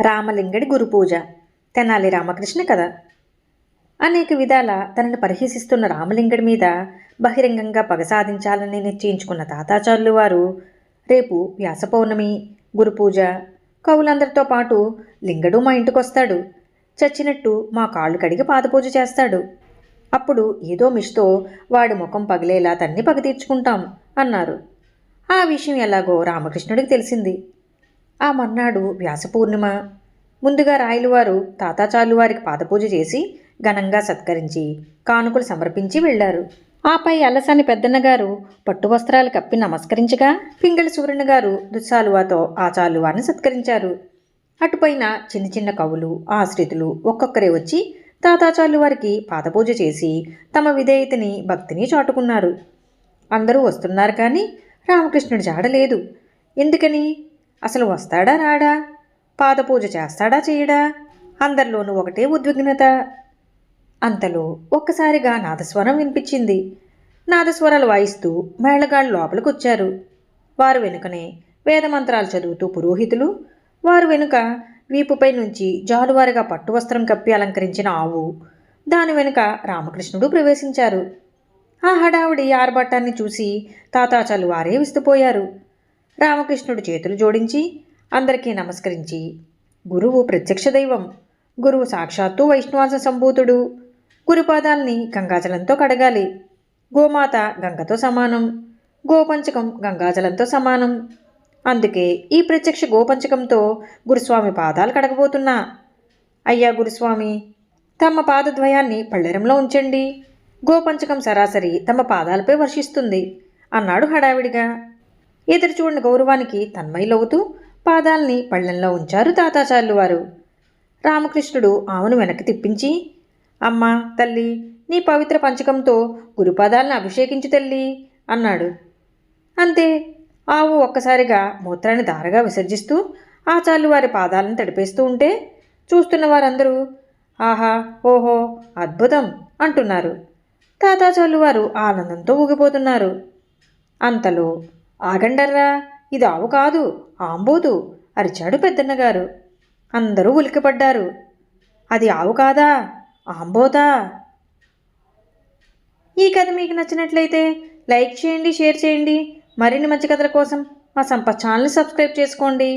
రామలింగడి గురు పూజ. తెనాలి రామకృష్ణ కథ. అనేక విధాల తనను పరిహసిస్తున్న రామలింగడి మీద బహిరంగంగా పగ సాధించాలని నిశ్చయించుకున్న తాతాచార్యులు వారు రేపు వ్యాస పౌర్ణమి గురు పూజ. కవులందరితో పాటు లింగడు మా ఇంటికొస్తాడు. చచ్చినట్టు మా కాళ్ళు కడిగి పాదపూజ చేస్తాడు. అప్పుడు ఏదో మిష్తో వాడి ముఖం పగిలేలా తన్ని పగ తీర్చుకుంటాం అన్నారు. ఆ విషయం ఎలాగో రామకృష్ణుడికి తెలిసింది. ఆ మర్నాడు వ్యాసపూర్ణిమ ముందుగా రాయలవారు తాతాచార్యులు వారికి పాదపూజ చేసి ఘనంగా సత్కరించి కానుకలు సమర్పించి వెళ్ళారు. ఆపై అల్లసాని పెద్దన్నగారు పట్టు వస్త్రాలు కప్పి నమస్కరించగా పింగళి సూర్యన్న గారు దుస్సాలువాతో ఆ చాలువారిని సత్కరించారు. అటుపైన చిన్న చిన్న కవులు ఆశ్రితులు ఒక్కొక్కరే వచ్చి తాతాచార్యులు వారికి పాదపూజ చేసి తమ విధేయతని భక్తిని చాటుకున్నారు. అందరూ వస్తున్నారు కానీ రామకృష్ణుడు జాడలేదు ఎందుకని? అసలు వస్తాడా రాడా? పాదపూజ చేస్తాడా చేయడా? అందరిలోనూ ఒకటే ఉద్విగ్నత. అంతలో ఒక్కసారిగా నాదస్వరం వినిపించింది. నాదస్వరాలు వాయిస్తూ మేళగాళ్ళు లోపలికి వచ్చారు వారు వెనుకనే వేదమంత్రాలు చదువుతూ పురోహితులు వారు వెనుక వీపుపై నుంచి జాలువారుగా పట్టు వస్త్రం కప్పి అలంకరించిన ఆవు దాని వెనుక రామకృష్ణుడు ప్రవేశించారు. ఆ హడావుడి ఆర్భట్టాన్ని చూసి తాతాచాలు వారే విస్తుపోయారు. రామకృష్ణుడు చేతులు జోడించి అందరికీ నమస్కరించి గురువు ప్రత్యక్ష దైవం గురువు సాక్షాత్తు వైష్ణవాస సంభూతుడు. గురుపాదాల్ని గంగాజలంతో కడగాలి. గోమాత గంగతో సమానం. గోపంచకం గంగాజలంతో సమానం. అందుకే ఈ ప్రత్యక్ష గోపంచకంతో గురుస్వామి పాదాలు కడగబోతున్నా. అయ్యా గురుస్వామి తమ పాదద్వయాన్ని పళ్ళెరంలో ఉంచండి. గోపంచకం సరాసరి తమ పాదాలపై వర్షిస్తుంది. అన్నాడు హడావిడిగా. ఎదురు చూడిన గౌరవానికి తన్మయిలవుతూ పాదాల్ని పళ్ళెంలో ఉంచారు తాతాచార్యులు వారు రామకృష్ణుడు ఆమెను వెనక్కి తిప్పించి అమ్మా తల్లి నీ పవిత్ర పంచకంతో గురుపాదాలను అభిషేకించు తల్లి అన్నాడు. అంతే ఆవు ఒక్కసారిగా మూత్రాన్ని దారగా విసర్జిస్తూ ఆచార్యులు వారి పాదాలను తడిపేస్తూ ఉంటే చూస్తున్న వారందరూ ఆహా ఓహో అద్భుతం అంటున్నారు. తాతాచార్యులు వారు ఆనందంతో ఊగిపోతున్నారు. అంతలో ఆగండర్రా ఇది ఆవు కాదు ఆంబోదు అరిచాడు పెద్దన్నగారు. అందరూ ఉలికిపడ్డారు అది ఆవు కాదా ఆంబోదా ఈ కథ మీకు నచ్చినట్లయితే లైక్ చేయండి షేర్ చేయండి. మరిన్ని మంచి కథల కోసం మా సంపా ఛానల్ సబ్స్క్రైబ్ చేసుకోండి.